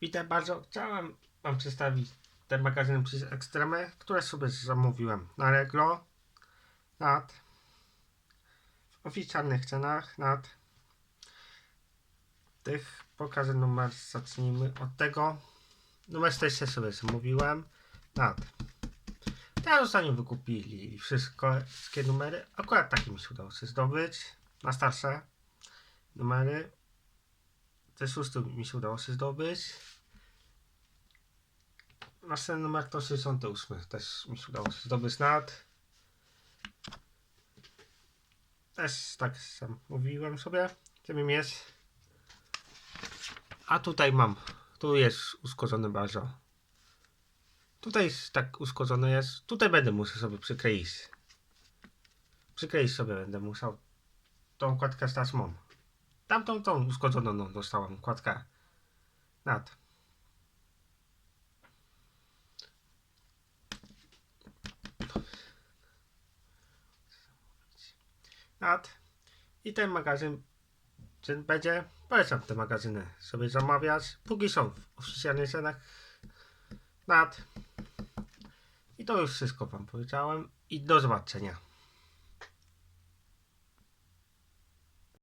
Witam bardzo. Chciałem Wam przedstawić te magazyny przez Extreme, które sobie zamówiłem na Allegro nad w oficjalnych cenach nad. Tych pokażę numer zacznijmy od tego. Numer 4 sobie zamówiłem nad. Teraz ostatnio wykupili wszystko, wszystkie numery. Akurat takie mi się udało się zdobyć. Na starsze numery te szósty mi się udało się zdobyć Następny numer to 68 też mi się udało się zdobyć nad. Też tak sam mówiłem sobie, żeby mieć. A tutaj mam, tu jest uszkodzony bardzo. Tutaj jest tak uszkodzony jest. Tutaj będę musiał sobie przykleić. Przykleić sobie będę musiał tą kładkę z taśmą. Tamtą tą uszkodzoną no, dostałem kładkę nad. nad. I ten magazyn czyn będzie. Polecam te magazyny sobie zamawiać. Póki są w oficjalnych cenach nad. I to już wszystko Wam powiedziałem. I do zobaczenia.